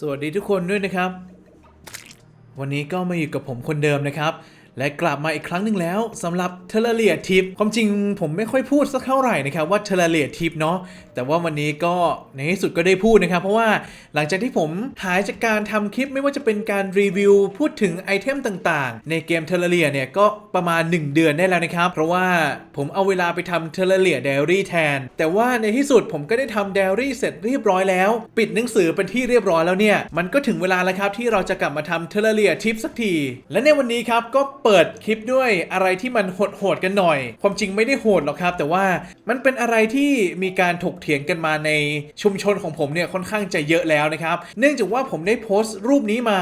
สวัสดีทุกคนด้วยนะครับ วันนี้ก็มาอยู่กับผมคนเดิมนะครับ และกลับมาอีกครั้งหนึ่งแล้วสำหรับเทเลเลียทิปความจริงผมไม่ค่อยพูดสักเท่าไหร่นะครับว่าเทเลเลียทิปเนาะแต่ว่าวันนี้ก็ในที่สุดก็ได้พูดนะครับ เพราะว่าหลังจากที่ผมหายจากการทำคลิปไม่ว่าจะเป็นการรีวิว พูดถึงไอเทมต่างๆ ในเกมเทเลเลียเนี่ยก็ประมาณ 1 เดือนได้แล้วนะครับ เพราะว่าผมเอาเวลาไปทำเทเลเลียเดลี่แทน แต่ว่าในที่สุดผมก็ได้ทำเดลี่เสร็จเรียบร้อยแล้ว ปิดหนังสือเป็นที่เรียบร้อยแล้วเนี่ยมันก็ถึงเวลาแล้วครับที่เราจะกลับมาทำเทเลเลียทิปสักที และในวันนี้ครับก็เปิดคลิปด้วยอะไรที่มันโหดๆกันหน่อย ความจริงไม่ได้โหดหรอกครับ แต่ว่ามันเป็นอะไรที่มีการถกเถียงกันมาในชุมชนของผมเนี่ยค่อนข้างจะเยอะแล้วนะครับ เนื่องจากว่าผมได้โพสต์รูปนี้มา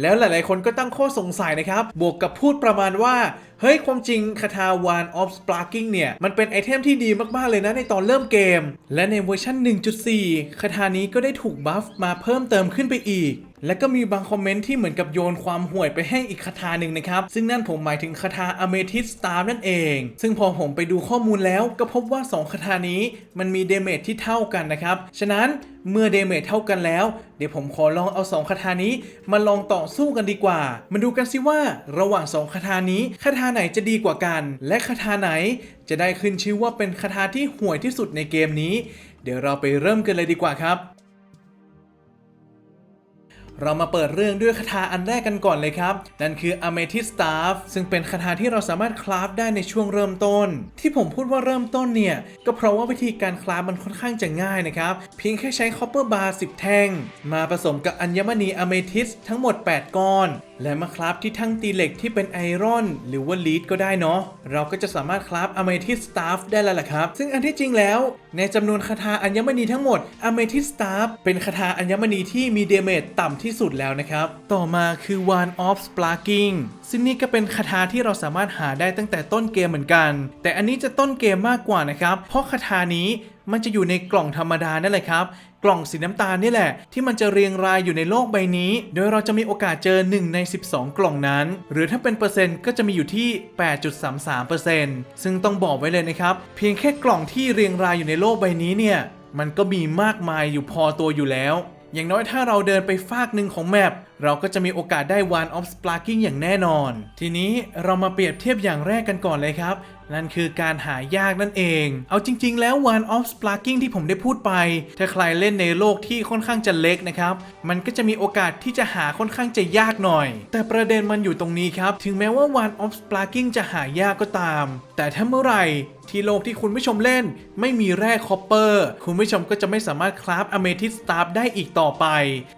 แล้วหลายๆ คนก็ตั้งข้อสงสัยนะครับ บวกกับพูดประมาณว่าเฮ้ย ความจริงคาถา One of Sparking เนี่ย มันเป็นไอเทมที่ดีมาก ๆ เลยนะในตอนเริ่มเกม และในเวอร์ชัน1.4 คาถานี้ก็ได้ถูกบัฟมาเพิ่มเติมขึ้นไปอีก และก็มีบางคอมเมนต์ที่เหมือนกับโยนความห่วยไปให้อีกคาถาหนึ่งนะครับ ซึ่งนั่นผมหมายถึงคาถา Amethyst Star นั่นเอง ซึ่งพอผมไปดูข้อมูลแล้วก็พบว่า 2คาถานี้มันมีเดเมจที่เท่ากันนะครับ ฉะนั้นเมื่อเดเมจเท่ากันแล้ว เดี๋ยวผมขอลองเอา 2คาถานี้ มาลองต่อสู้กันดีกว่า มาดูกันสิว่าระหว่าง 2คาถานี้คาถาไหนจะดีกว่ากัน และคาถาไหนจะได้ขึ้นชื่อว่าเป็นคาถาที่ห่วยที่สุดในเกมนี้ เดี๋ยวเราไปเริ่มกันเลยดีกว่าครับ เรามาเปิดเรื่องด้วยคาถาอันแรกกันก่อนเลยครับ นั่นคือ Amethyst Staff ซึ่งเป็นคาถาที่เราสามารถคราฟได้ในช่วงเริ่มต้น ที่ผมพูดว่าเริ่มต้นเนี่ย ก็เพราะว่าวิธีการคราฟมันค่อนข้างจะง่ายนะครับ เพียงแค่ใช้ Copper Bar 10 แท่ง มาผสมกับอัญมณี Amethyst ทั้งหมด 8 ก้อนและมาคราฟที่ทั้งตีเหล็กที่เป็นไอรอน หรือว่าลีดก็ได้เนาะเราก็จะสามารถคราฟ Amethyst Staff ได้แล้วล่ะครับ ซึ่งอันที่จริงแล้ว ในจำนวนคาถาอัญมณีทั้งหมด Amethyst Staff เป็นคาถาอัญมณีที่มีเดเมจต่ำที่สุดแล้วนะครับ ต่อมาคือ One of Sparking ซึ่งนี่ก็เป็นคาถาที่เราสามารถหาได้ตั้งแต่ต้นเกมเหมือนกัน แต่อันนี้จะต้นเกมมากกว่านะครับเพราะคาถานี้ มันจะอยู่ในกล่องธรรมดานั่นแหละครับ กล่องสีน้ำตาลนี่แหละ ที่มันจะเรียงรายอยู่ในโลกใบนี้ โดยเราจะมีโอกาสเจอ 1 ใน 12 กล่องนั้น หรือถ้าเป็นเปอร์เซ็นต์ก็จะมีอยู่ที่ 8.33%ซึ่งต้องบอกไว้เลยนะครับ เพียงแค่กล่องที่เรียงรายอยู่ในโลกใบนี้เนี่ย มันก็มีมากมายอยู่พอตัวอยู่แล้วอย่างน้อยถ้าเราเดินไปฟากหนึ่งของแมปเราก็จะมีโอกาสได้ One of Sparking อย่างแน่นอน ทีนี้เรามาเปรียบเทียบอย่างแรกกันก่อนเลยครับ นั่นคือการหายากนั่นเอง เอาจริง ๆ แล้ว One of Sparking ที่ผมได้พูดไป ถ้าใครเล่นในโลกที่ค่อนข้างจะเล็กนะครับ มันก็จะมีโอกาสที่จะหาค่อนข้างจะยากหน่อย แต่ประเด็นมันอยู่ตรงนี้ครับ ถึงแม้ว่า One of Sparking จะหายากก็ตาม แต่ถ้าเมื่อไหร่ที่โลกที่คุณผู้ชมเล่น ไม่มีแร่คอปเปอร์ คุณผู้ชมก็จะไม่สามารถคราฟอเมทิสตาร์ได้อีกต่อไป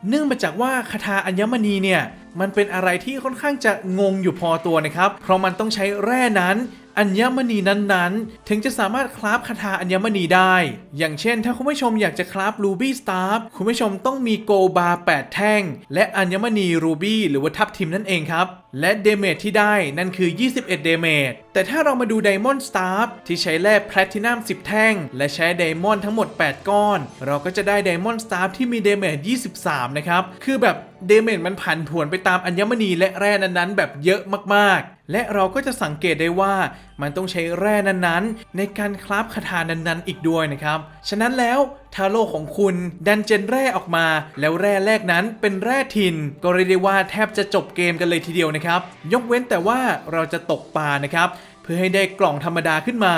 เนื่องมาจากว่าคาถาอัญมณีเนี่ย มันเป็นอะไรที่ค่อนข้างจะงงอยู่พอตัวนะครับ เพราะมันต้องใช้แร่นั้น อัญมณีนั้นๆ ถึงจะสามารถคราฟคาถาอัญมณีได้ อย่างเช่น ถ้าคุณผู้ชมอยากจะคราฟรูบี้สตาร์คุณผู้ชมต้องมีโกบาร์8แท่ง และอัญมณีรูบี้หรือว่าทับทิมนั่นเองครับ และเดเมจที่ได้นั่นคือ 21 เดเมจแต่ถ้าเรามาดูไดมอนด์สตาร์ที่ใช้แร่แพลตินัม10 แท่ง และใช้ไดมอนด์ทั้งหมด 8 ก้อน เราก็จะได้ไดมอนด์สตาร์ที่มีเดเมจ23 นะครับ คือแบบเดเมจมันผันผวนไปตามอัญมณีและแร่นั้นๆ แบบเยอะมากๆ และเราก็จะสังเกตได้ว่ามันต้องใช้แร่นั้นๆ ในการคราฟคาถานั้นๆ อีกด้วยนะครับ ฉะนั้นแล้วท้าโลกของคุณดันเจนแร่ออกมา แล้วแร่แรกนั้นเป็นแร่ทิน ก็เรียกได้ว่าแทบจะจบเกมกันเลยทีเดียวนะครับ ยกเว้นแต่ว่าเราจะตกปลานะครับ เพื่อให้ได้กล่องธรรมดาขึ้นมา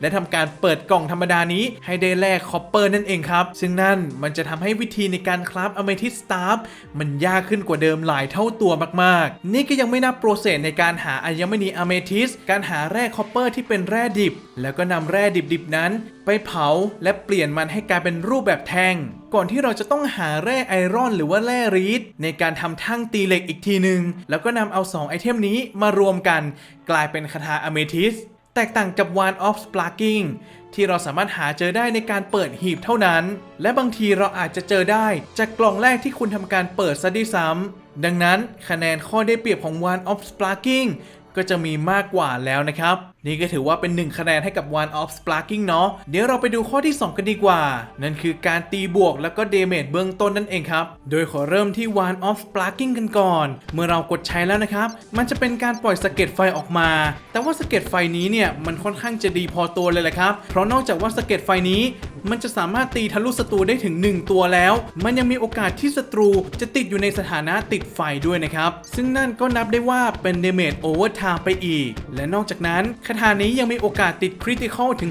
และทำการเปิดกล่องธรรมดานี้ให้ได้แลกคอปเปอร์นั่นเองครับ ซึ่งนั่นมันจะทำให้วิธีในการคราฟอเมทิสตาร์มันยากขึ้นกว่าเดิมหลายเท่าตัวมากๆ นี่ก็ยังไม่นับโปรเซสในการหาอัญมณีอเมทิส การหาแร่คอปเปอร์ที่เป็นแร่ดิบ แล้วก็นำแร่ดิบๆนั้น ไปเผาและเปลี่ยนมันให้กลายเป็นรูปแบบแท่งก่อนที่เราจะต้องหาแร่ไอรอนหรือว่าแร่รีดในการทำทั้งตีเหล็กอีกทีหนึ่งแล้วก็นำเอา 2 ไอเทมนี้มารวมกัน กลายเป็นคาถาอเมทิส แตกต่างกับ One of Sparking ที่เราสามารถหาเจอได้ในการเปิดหีบเท่านั้น และบางทีเราอาจจะเจอได้จากกล่องแรกที่คุณทำการเปิดซะด้วยซ้ำดังนั้นคะแนนข้อได้เปรียบของ One of Sparking ก็ ก็จะมีมากกว่าแล้วนะครับ นี่ก็ถือว่าเป็น 1 คะแนนให้กับ One of Sparking เนาะเดี๋ยวเราไปดูข้อที่ 2 กันดีกว่า นั่นคือการตีบวกแล้วก็เดเมจเบื้องต้นนั่นเองครับ โดยขอเริ่มที่ One of Sparking กันก่อน เมื่อเรากดใช้แล้วนะครับ มันจะเป็นการปล่อยสะเก็ดไฟออกมา แต่ว่าสะเก็ดไฟนี้เนี่ยมันค่อนข้างจะดีพอตัวเลยแหละครับ เพราะนอกจากว่าสะเก็ดไฟนี้มันจะสามารถตีทะลุศัตรูได้ถึง 1 ตัวแล้ว มันยังมีโอกาสที่ศัตรูจะติดอยู่ในสถานะติดไฟด้วยนะครับ ซึ่งนั่นก็นับได้ว่าเป็นเดเมจโอเวอร์ทม์ไปอีก และนอกจากนั้นคาถานี้ยังมีโอกาสติดคริติคอลถึง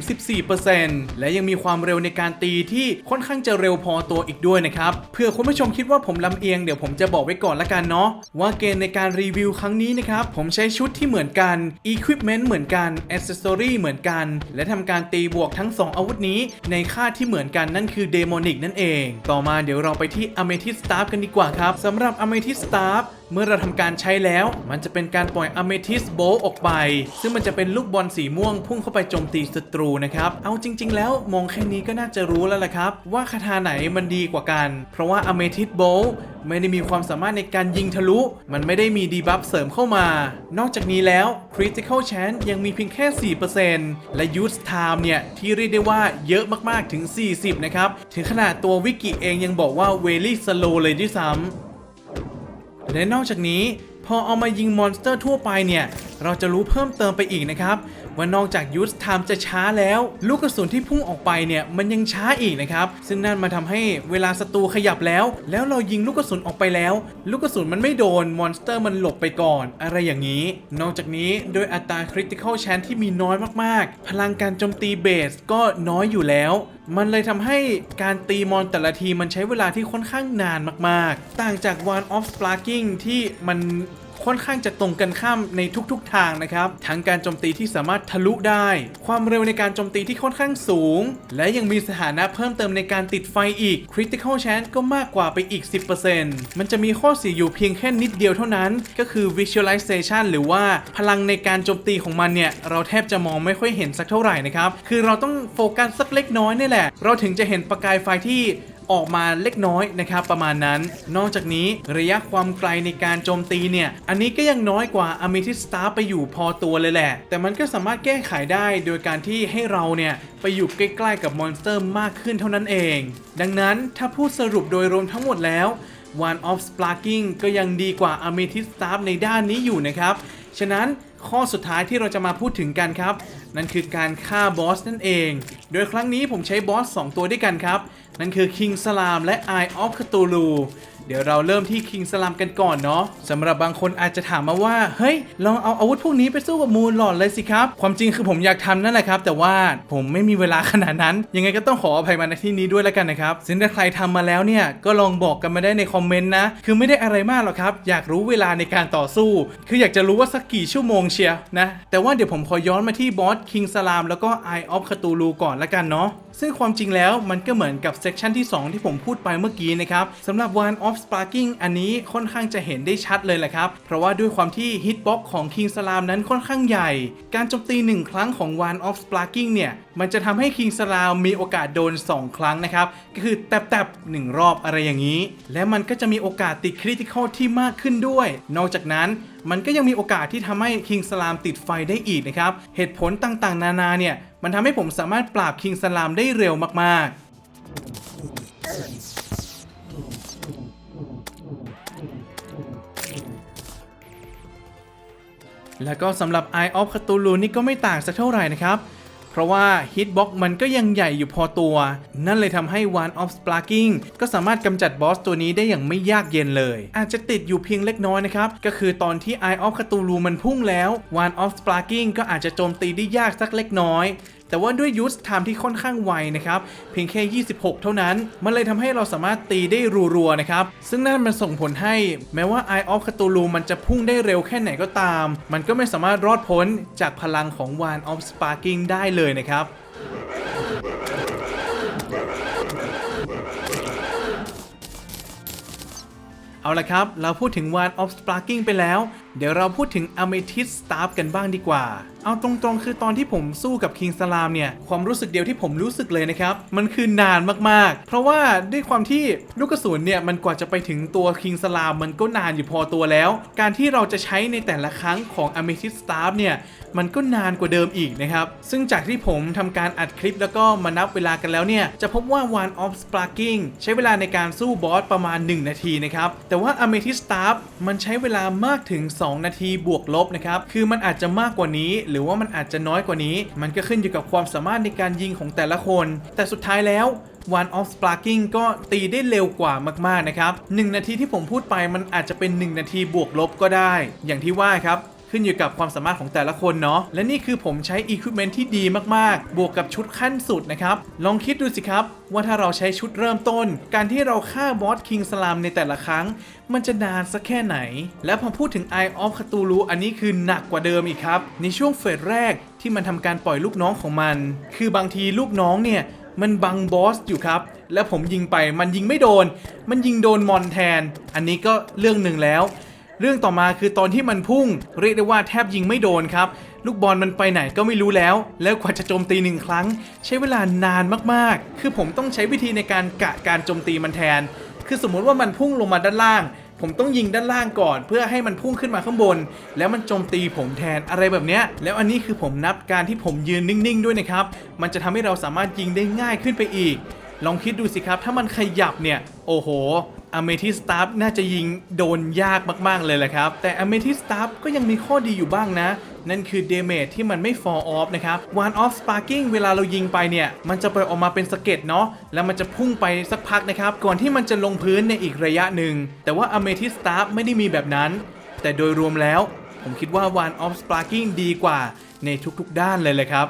14%และยังมีความเร็วในการตีที่ค่อนข้างจะเร็วพอตัวอีกด้วยนะครับเพื่อคุณผู้ชมคิดว่าผมลำเอียงเดี๋ยวผมจะบอกไว้ก่อนละกันเนาะว่าเกณฑ์ในการรีวิวครั้งนี้นะครับผมใช้ชุดที่เหมือนกัน Equipment เหมือนกัน Accessory เหมือนกัน และทำการตีบวกทั้ง 2 อาวุธนี้ ในค่าที่เหมือนกันนั่นคือ Demonic นั่นเอง ต่อมาเดี๋ยวเราไปที่ Amethyst Staff กันดีกว่าครับสำหรับ Amethyst Staff เมื่อเราทำการใช้แล้ว มันจะเป็นการปล่อย Amethyst Bolt ออกไป ซึ่งมันจะเป็นลูกบอลสีม่วงพุ่งเข้าไปโจมตีศัตรูนะครับ เอาจริง ๆ แล้วมองแค่นี้ก็น่าจะรู้แล้วแหละครับ ว่าคาถาไหนมันดีกว่ากัน เพราะว่า Amethyst Bolt ไม่ได้มีความสามารถในการยิงทะลุ มันไม่ได้มีดีบัฟเสริมเข้ามา นอกจากนี้แล้ว Critical Chance ยังมีเพียงแค่ 4%และ Use Time เนี่ย ที่เรียกได้ว่าเยอะมากๆถึง 40 นะครับ ถึงขนาดตัววิกิเองยังบอกว่า very slow เลยด้วยซ้ำ และนอกจากนี้พอเอามายิงมอนสเตอร์ทั่วไปเนี่ย เราจะรู้เพิ่มเติมไปอีกนะครับ ว่านอกจากยูสไทม์จะช้าแล้ว ลูกกระสุนที่พุ่งออกไปเนี่ยมันยังช้าอีกนะครับซึ่งนั่นมาทำให้เวลาศัตรูขยับแล้ว แล้วเรายิงลูกกระสุนออกไปแล้ว ลูกกระสุนมันไม่โดนมอนสเตอร์มันหลบไปก่อน อะไรอย่างนี้ นอกจากนี้โดยอัตราคริติคอลแชนที่มีน้อยมากๆ พลังการโจมตีเบสก็น้อยอยู่แล้วมันเลยทำให้การตีมอนแต่ละทีมันใช้เวลาที่ค่อนข้างนานมาก ๆ ต่างจาก One of Sparking ที่มัน ค่อนข้างจะตรงกันข้ามในทุกๆทางนะครับ ทั้งการโจมตีที่สามารถทะลุได้ ความเร็วในการโจมตีที่ค่อนข้างสูง และยังมีสถานะเพิ่มเติมในการติดไฟอีก Critical Chance ก็มากกว่าไปอีก 10%มันจะมีข้อเสียอยู่เพียงแค่นิดเดียวเท่านั้น ก็คือ Visualization หรือว่าพลังในการโจมตีของมันเนี่ย เราแทบจะมองไม่ค่อยเห็นสักเท่าไหร่นะครับ คือเราต้องโฟกัสสักเล็กน้อยนี่แหละ เราถึงจะเห็นประกายไฟที่ ออกมาเล็กน้อยนะครับประมาณนั้น นอกจากนี้ระยะความไกลในการโจมตีเนี่ยอันนี้ก็ยังน้อยกว่า a m e t h y s t a r ไปอยู่พอตัวเลยแหละ แต่มันก็สามารถแก้ไขได้โดยการที่ให้เราเนี่ยไปอยู่ใกล้ๆกับมอนสเตอร์มากขึ้นเท่านั้นเอง ดังนั้นถ้าพูดสรุปโดยรวมทั้งหมดแล้ว One of Sparking ก็ยังดีกว่า Amethyst Staff ในด้านนี้อยู่นะครับ ฉะนั้น ข้อสุดท้ายที่เราจะมาพูดถึงกันครับ นั่นคือการฆ่าบอสนั่นเอง โดยครั้งนี้ผมใช้บอส 2 ตัวด้วยกันครับ นั่นคือ King Salam และ Eye of Cthulhu เดี๋ยวเราเริ่มที่ King Salam กันก่อนเนาะสำหรับบางคนอาจจะถามมาว่า เฮ้ย ลองเอาอาวุธพวกนี้ไปสู้กับมูลหลอดเลยสิครับ ความจริงคือผมอยากทำนั่นแหละครับ แต่ว่าผมไม่มีเวลาขนาดนั้น ยังไงก็ต้องขออภัยมาในที่นี้ด้วยแล้วกันนะครับซึ่งถ้าใครทำมาแล้วเนี่ย ก็ลองบอกกันมาได้ในคอมเมนต์นะ คือไม่ได้อะไรมากหรอกครับ อยากรู้เวลาในการต่อสู้ คืออยากจะรู้ว่าสักกี่ชั่วโมงเชียร์นะ แต่ว่าเดี๋ยวผมขอย้อนมาที่บอส King Salam แล้วก็ Eye of Cthulhu ก่อนละกันเนาะ ซึ่งความจริงแล้วมันก็เหมือนกับเซกชันที่ 2 ที่ผมพูดไปเมื่อกี้นะครับสำหรับ One of Sparking อันนี้ค่อนข้างจะเห็นได้ชัดเลยแหละครับ เพราะว่าด้วยความที่ Hitbox ของ King slam นั้นค่อนข้างใหญ่ การโจมตี 1 ครั้งของ One of Sparking เนี่ย มันจะทำให้ King slam มีโอกาสโดน 2 ครั้งนะครับ ก็คือแตบๆ 1 รอบอะไรอย่างนี้ และมันก็จะมีโอกาสติดคริติคอลที่มากขึ้นด้วย นอกจากนั้นมันก็ยังมีโอกาสที่ทำให้คิงสลามติดไฟได้อีกนะครับ เหตุผลต่างๆ นานาเนี่ย มันทำให้ผมสามารถปราบคิงสลามได้เร็วมากๆแล้วก็สำหรับ Eye of Cthulhu นี่ก็ไม่ต่างสักเท่าไหร่นะครับ ราะว่า Hitbox มันก็ยังใหญ่อยู่พอตัว นั่นเลยทำให้ One of Sparking ก็สามารถกำจัดบอสตัวนี้ได้อย่างไม่ยากเย็นเลย อาจจะติดอยู่เพียงเล็กน้อยนะครับ ก็คือตอนที่ Eye of Cthulhu มันพุ่งแล้ว One of Sparking ก็อาจจะโจมตีได้ยากสักเล็กน้อย แต่ว่าด้วยยูสไทม์ที่ค่อนข้างไวนะครับ เพียงแค่ 26 เท่านั้น มันเลยทำให้เราสามารถตีได้รัวๆนะครับ ซึ่งนั่นมันส่งผลให้แม้ว่า Eye of Cthulhu มันจะพุ่งได้เร็วแค่ไหนก็ตาม มันก็ไม่สามารถรอดพ้นจากพลังของ One of Sparking ได้เลยนะครับเอาละครับ เราพูดถึง One of Sparking ไปแล้ว เดี๋ยวเราพูดถึง Amethyst Staff กันบ้างดีกว่า เอาตรงๆ คือตอนที่ผมสู้กับ King Salam เนี่ย ความรู้สึกเดียวที่ผมรู้สึกเลยนะครับ มันคือนานมากๆ เพราะว่าด้วยความที่ลูกกระสุนเนี่ย มันกว่าจะไปถึงตัว King Salam มันก็นานอยู่พอตัวแล้ว การที่เราจะใช้ในแต่ละครั้งของ Amethyst Staff เนี่ย มันก็นานกว่าเดิมอีกนะครับ ซึ่งจากที่ผมทำการอัดคลิปแล้วก็มานับเวลากันแล้วเนี่ย จะพบว่า One of Sparking ใช้เวลาในการสู้บอสประมาณ 1 นาทีนะครับ แต่ว่า Amethyst Staff มันใช้เวลามากถึง 2 นาทีบวกลบนะครับ คือมันอาจจะมากกว่านี้หรืือว่ามันอาจจะน้อยกว่านี้ มันก็ขึ้นอยู่กับความสามารถในการยิงของแต่ละคน แต่สุดท้ายแล้ว One of Sparking ก็ตีได้เร็วกว่ามาก ๆ นะครับ 1 นาทีที่ผมพูดไปมันอาจจะเป็น 1 นาทีบวกลบก็ได้ อย่างที่ว่าครับ ขึ้นอยู่กับความสามารถของแต่ละคนเนาะและนี่คือผมใช้อุปกรณ์ที่ดีมากๆ บวกกับชุดขั้นสุดนะครับ ลองคิดดูสิครับ ว่าถ้าเราใช้ชุดเริ่มต้น การที่เราฆ่าบอสคิงสลามในแต่ละครั้ง มันจะนานสักแค่ไหน และพอพูดถึง Eye of Cthulhu อันนี้คือหนักกว่าเดิมอีกครับ ในช่วงเฟสแรกที่มันทำการปล่อยลูกน้องของมัน คือบางทีลูกน้องเนี่ยมันบังบอสอยู่ครับ แล้วผมยิงไปมันยิงไม่โดน มันยิงโดนมอนแทน อันนี้ก็เรื่องหนึ่งแล้ว เรื่องต่อมาคือตอนที่มันพุ่ง เรียกได้ว่าแทบยิงไม่โดนครับ ลูกบอลมันไปไหนก็ไม่รู้แล้ว แล้วกว่าจะโจมตีหนึ่งครั้ง ใช้เวลานานมากๆ คือผมต้องใช้วิธีในการกะการโจมตีมันแทน คือสมมุติว่ามันพุ่งลงมาด้านล่าง ผมต้องยิงด้านล่างก่อน เพื่อให้มันพุ่งขึ้นมาข้างบน แล้วมันโจมตีผมแทนอะไรแบบเนี้ยแล้วอันนี้คือผมนับการที่ผมยืนนิ่งๆ ด้วยนะครับมันจะทำให้เราสามารถยิงได้ง่ายขึ้นไปอีก ลองคิดดูสิครับ ถ้ามันขยับเนี่ย โอ้โห อเมทิสตาฟน่าจะยิงโดนยากมากๆเลยแหละครับ แต่อเมทิสตาฟก็ยังมีข้อดีอยู่บ้างนะ นั่นคือเดเมจที่มันไม่ fall off นะครับ one off sparking เวลาเรายิงไปเนี่ย มันจะปล่อยออกมาเป็นสะเก็ดเนาะแล้วมันจะพุ่งไปสักพักนะครับ ก่อนที่มันจะลงพื้นในอีกระยะหนึ่ง แต่ว่า Amethyst Staff ไม่ได้มีแบบนั้น แต่โดยรวมแล้ว ผมคิดว่า one off sparking ดีกว่าในทุกๆด้านเลยเลยครับ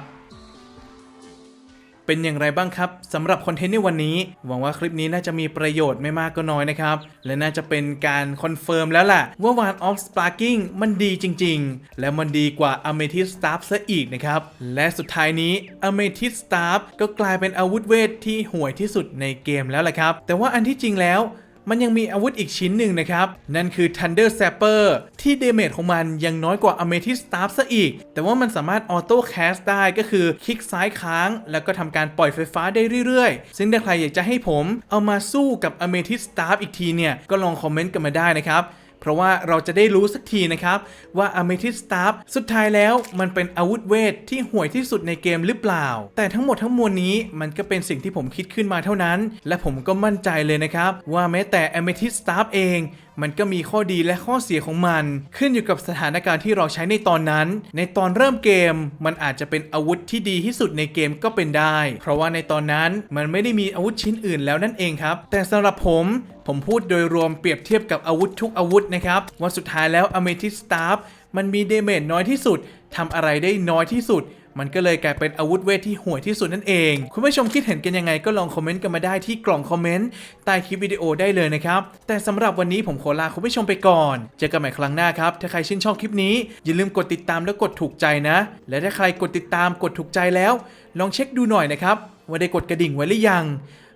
เป็นอย่างไรบ้างครับสำหรับคอนเทนต์ในวันนี้ หวังว่าคลิปนี้น่าจะมีประโยชน์ไม่มากก็น้อยนะครับ และน่าจะเป็นการคอนเฟิร์มแล้วล่ะ ว่าวานออฟสปาร์กิ้งมันดีจริง ๆ และมันดีกว่าอเมทิสตาร์ซะอีกนะครับ และสุดท้ายนี้ Amethyst Staff ก็กลายเป็นอาวุธเวทที่ห่วยที่สุดในเกมแล้วล่ะครับ แต่ว่าอันที่จริงแล้ว มันยังมีอาวุธอีกชิ้นหนึ่งนะครับ นั่นคือ Thunder Sapper ที่เดเมจของมันยังน้อยกว่า Amethyst Staff ซะอีก แต่ว่ามันสามารถออโต้แคสได้ก็คือคลิกซ้ายค้าง แล้วก็ทำการปล่อยไฟฟ้าได้เรื่อยๆ ซึ่งถ้าใครอยากจะให้ผมเอามาสู้กับ Amethyst Staff อีกทีเนี่ย ก็ลองคอมเมนต์กันมาได้นะครับ เพราะว่าเราจะได้รู้สักทีนะครับว่าอเมทิสตาร์สุดท้ายแล้วมันเป็นอาวุธเวทที่ห่วยที่สุดในเกมหรือเปล่า แต่ทั้งหมดทั้งมวลนี้มันก็เป็นสิ่งที่ผมคิดขึ้นมาเท่านั้น และผมก็มั่นใจเลยนะครับว่าแม้แต่อเมทิสตาร์เอง มันก็มีข้อดีและข้อเสียของมัน ขึ้นอยู่กับสถานการณ์ที่เราใช้ในตอนนั้น ในตอนเริ่มเกม มันอาจจะเป็นอาวุธที่ดีที่สุดในเกมก็เป็นได้ เพราะว่าในตอนนั้นมันไม่ได้มีอาวุธชิ้นอื่นแล้วนั่นเองครับ แต่สำหรับผมผมพูดโดยรวมเปรียบเทียบกับอาวุธทุกอาวุธนะครับว่าสุดท้ายแล้ว Amethyst Staff มันมีเดเมจน้อยที่สุดทำอะไรได้น้อยที่สุด มันก็เลยกลายเป็นอาวุธเวทที่ห่วยที่สุดนั่นเอง คุณผู้ชมคิดเห็นกันยังไงก็ลองคอมเมนต์กันมาได้ที่กล่องคอมเมนต์ใต้คลิปวิดีโอได้เลยนะครับ แต่สำหรับวันนี้ผมขอลาคุณผู้ชมไปก่อน เจอกันใหม่ครั้งหน้าครับ ถ้าใครชื่นชอบคลิปนี้อย่าลืมกดติดตามและกดถูกใจนะ และถ้าใครกดติดตามกดถูกใจแล้ว ลองเช็คดูหน่อยนะครับว่าได้กดกระดิ่งไว้หรือยัง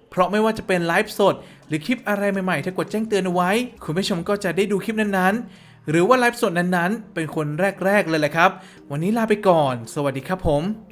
เพราะไม่ว่าจะเป็นไลฟ์สด หรือคลิปอะไรใหม่ๆ ถ้ากดแจ้งเตือนเอาไว้ คุณผู้ชมก็จะได้ดูคลิปนั้นๆ หรือว่าไลฟ์สดนั้นๆ เป็นคนแรก ๆ เลยแหละครับ วันนี้ลาไปก่อน สวัสดีครับผม